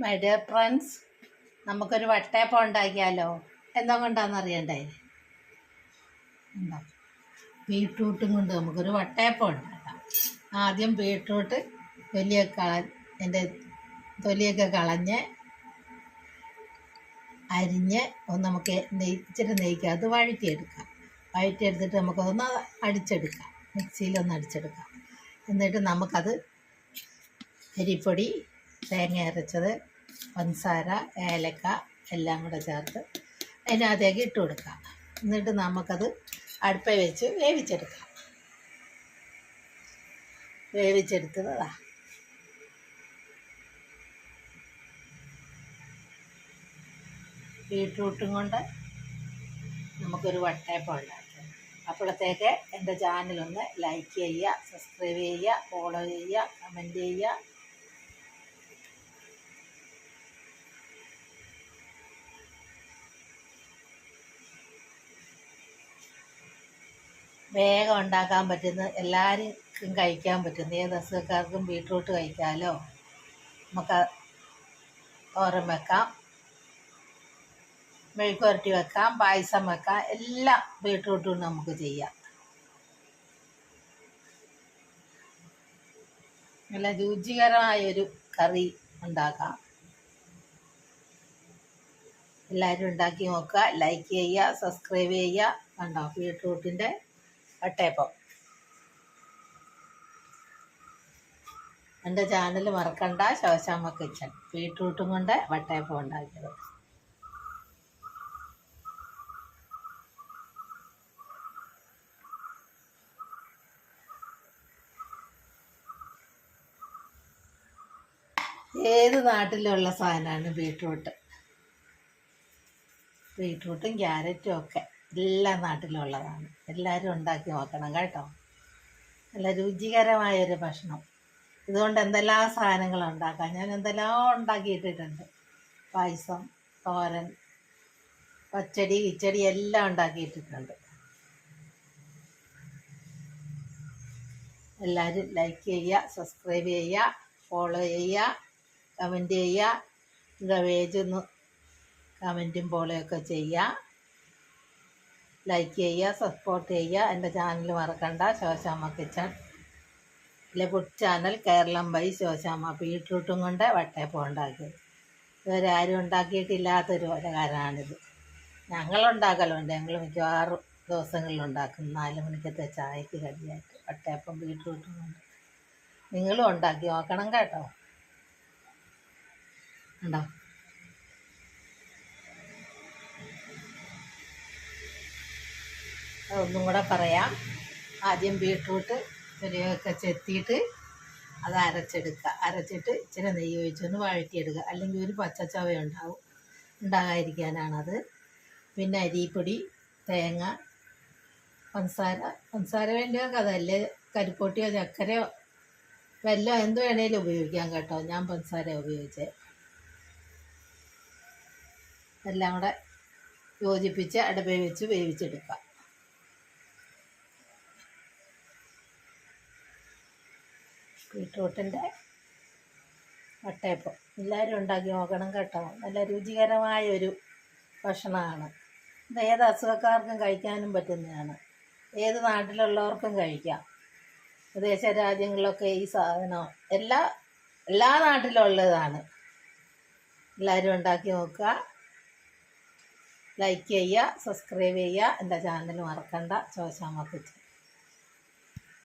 My dear friends നമുക്കൊരു വട്ടയപ്പം ഉണ്ടാക്കിയാലോ? എന്താ കൊണ്ടാന്ന് അറിയണ്ടേ ബീട്രൂട്ടും കൊണ്ട് നമുക്കൊരു വട്ടയപ്പം ഉണ്ടാക്കാം. ആദ്യം ബീട്രൂട്ട് തൊലിയൊക്കെ കള എന്റെ തൊലിയൊക്കെ കളഞ്ഞ് അരിഞ്ഞ് ഒന്ന് നമുക്ക് നെയ് ഇച്ചിരി അത് വഴറ്റിയെടുക്കാം. വഴറ്റിയെടുത്തിട്ട് നമുക്കതൊന്ന് അടിച്ചെടുക്കാം. മിക്സിയിലൊന്ന് അടിച്ചെടുക്കാം. എന്നിട്ട് നമുക്കത് അരിപ്പൊടി തേങ്ങ അരച്ചത് പഞ്ചസാര ഏലക്ക എല്ലാം കൂടെ ചേർത്ത് അതിനകത്തേക്ക് ഇട്ട് കൊടുക്കാം. എന്നിട്ട് നമുക്കത് അടുപ്പ വെച്ച് വേവിച്ചെടുക്കാം. വേവിച്ചെടുത്തതാ. ബീട്രൂട്ടും കൊണ്ട് നമുക്കൊരു വട്ടയപ്പം ഉണ്ടാക്കാം. അപ്പോഴത്തേക്ക് എന്റെ ചാനലൊന്ന് ലൈക്ക് ചെയ്യുക സബ്സ്ക്രൈബ് ചെയ്യുക ഫോളോ ചെയ്യുക കമന്റ് ചെയ്യുക. വേഗം ഉണ്ടാക്കാൻ പറ്റുന്ന എല്ലാവർക്കും കഴിക്കാൻ പറ്റുന്ന ഏത് അസുഖക്കാർക്കും ബീട്രൂട്ട് കഴിക്കാമല്ലോ നമുക്ക് തോരൻ വെക്കാം. മെഴുക്കുരട്ടി വെക്കാം പായസം വെക്കാം എല്ലാം ബീട്രൂട്ടും നമുക്ക് ചെയ്യാം. നല്ല രുചികരമായൊരു കറി ഉണ്ടാക്കാം. എല്ലാവരും ഉണ്ടാക്കി നോക്കുക ലൈക്ക് ചെയ്യുക സബ്സ്ക്രൈബ് ചെയ്യുക. കണ്ടോ ബീട്രൂട്ടിന്റെ വട്ടയപ്പം എന്റെ ചാനൽ മറക്കണ്ട ശോശാമ്മ കിച്ചൺ. ബീട്രൂട്ടും കൊണ്ട് വട്ടയപ്പം ഉണ്ടാക്കിയത്. ഏത് നാട്ടിലുള്ള സാധനമാണ് ബീട്രൂട്ട്? ബീട്രൂട്ടും ക്യാരറ്റും ഒക്കെ. എല്ലാ നാട്ടിലും ഉള്ളതാണ് എല്ലാവരും ഉണ്ടാക്കി നോക്കണം കേട്ടോ. നല്ല രുചികരമായൊരു ഭക്ഷണം. ഇതുകൊണ്ട് എന്തെല്ലാം സാധനങ്ങൾ ഉണ്ടാക്കാം? ഞാൻ എന്തെല്ലാം ഉണ്ടാക്കിയിട്ടിട്ടുണ്ട്? പായസം തോരൻ പച്ചടി കിച്ചടി എല്ലാം ഉണ്ടാക്കിയിട്ടിട്ടുണ്ട്. എല്ലാവരും ലൈക്ക് ചെയ്യുക സബ്സ്ക്രൈബ് ചെയ്യുക ഫോളോ ചെയ്യുക കമന്റ് ചെയ്യുക പേജ് ഒന്ന് കമന്റും ഫോളോയൊക്കെ ചെയ്യുക. ലൈക്ക് ചെയ്യുക സപ്പോർട്ട് ചെയ്യുക എന്റെ ചാനൽ മറക്കണ്ട. ശോശാമ്മ കിച്ചൺ. ഇല്ല food channel Keralam by Soshamma ബീട്രൂട്ടും കൊണ്ട് വട്ടയപ്പം ഉണ്ടാക്കിയത് ഇതുവരെ ആരും ഉണ്ടാക്കിയിട്ടില്ലാത്തൊരു പലഹാരമാണിത് ഞങ്ങളുണ്ടാക്കലുണ്ട്. ഞങ്ങൾ മിക്കവാറും ദിവസങ്ങളിൽ ഉണ്ടാക്കും നാല് മണിക്കത്തെ ചായക്ക് കടിയായിട്ട് വട്ടയപ്പം ബീട്രൂട്ടും കൊണ്ട്. നിങ്ങളും ഉണ്ടാക്കി നോക്കണം കേട്ടോ. ഉണ്ടോ? ഒന്നും കൂടെ പറയാം. ആദ്യം ബീട്രൂട്ട് തൊലിയൊക്കെ ചെത്തിയിട്ട് അത് അരച്ചെടുക്കുക. അരച്ചിട്ട് ഇച്ചിരി നെയ്യ് ഒഴിച്ചൊന്ന് വഴറ്റിയെടുക്കുക. അല്ലെങ്കിൽ ഒരു പച്ചച്ചവ ഉണ്ടാവും ഉണ്ടാകാതിരിക്കാനാണത്. പിന്നെ അരിപ്പൊടി തേങ്ങ പഞ്ചസാര. പഞ്ചസാര വേണ്ടിയൊക്കെ അതല്ലേ? കരിപ്പൊട്ടിയോ ചക്കരയോ വെല്ലോ എന്ത് വേണേലും ഉപയോഗിക്കാം കേട്ടോ. ഞാൻ പഞ്ചസാര ഉപയോഗിച്ചത് എല്ലാം കൂടെ യോജിപ്പിച്ച് അടുപ്പേ വെച്ച് വേവിച്ചെടുക്കാം. ബീട്രൂട്ടിന്റെ വട്ടയപ്പം. എല്ലാവരും ഉണ്ടാക്കി നോക്കണം കേട്ടോ. നല്ല രുചികരമായ ഒരു ഭക്ഷണമാണ്. ഇത് ഏത് അസുഖക്കാർക്കും കഴിക്കാനും പറ്റുന്നതാണ്. ഏത് നാട്ടിലുള്ളവർക്കും കഴിക്കാം. വിദേശ രാജ്യങ്ങളിലൊക്കെ ഈ സാധനം എല്ലാ എല്ലാ നാട്ടിലും ഉള്ളതാണ്. എല്ലാവരും ഉണ്ടാക്കി നോക്കുക. ലൈക്ക് ചെയ്യുക സബ്സ്ക്രൈബ് ചെയ്യുക. എന്റെ ചാനൽ മറക്കണ്ട. ചോശാമ കിച്ചൻ